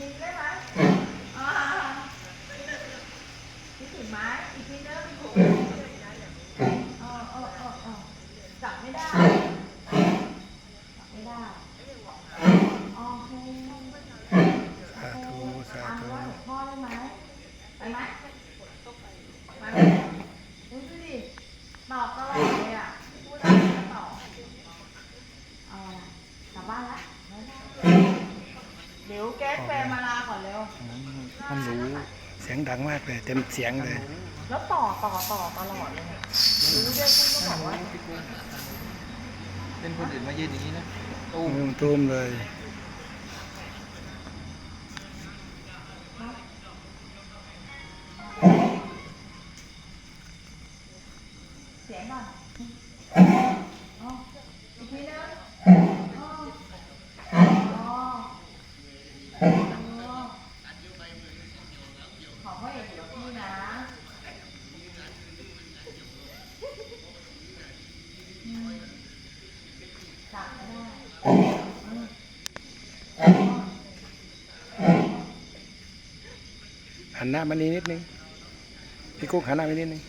ยิงได้ไหมอ๋อคิดถึงไหมอีกทีเด้อโอ๋ออ๋ออ๋จับไม่ได้ไม่ได้อ๋อโอเคสาธุสาธุพ่อได้ไหมไปไหม ดี๋ยวแก๊สแฟนมาลาก่อนเร็วมันรู้เสียงดังมากเลย เต็มเสียงเลยแล้วต่อต่อต่อตลอดเลยเนี่ยรู้ด้วยคุณก็บอกว่าเป็นคนอื่นมายืนอย่างนี้นะตูมตูมเลย เสียงก่อนอ๋ออีกทีนึงอ๋ออ๋ออ๋อ ขอพ่อเอกอยู่กับพี่นะอืมจับไม่ได้หันหน้ามานี้นิดนึง พี่กุ๊กหันหน้ามานิดนึง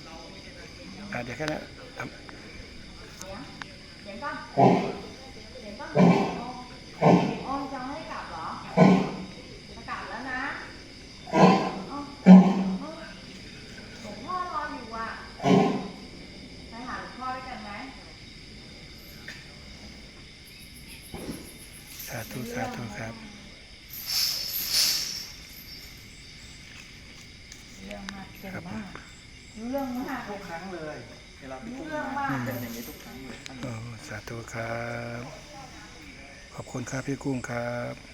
อะเดี๋ยวแค่นั้นทำเสียงเสียงก่อนเสียงก่อนอ๋ออ๋อจะให้กลับเหรอจะกลับแล้วนะอ๋ออ๋อหลวงพ่อรออยู่อะไปหาหลวงพ่อด้วยกันไหม สาธุสาธุครับเรื่องมากเก่งมากรู้เรื่องมากทุกครั้งเลยเวลาพี่รู้กุ้งเรื่องมามากเป็นอย่างนี้ทุกครั้งเลยโอ้สาธุครับ ขอบคุณครับพี่กุ้งครับเ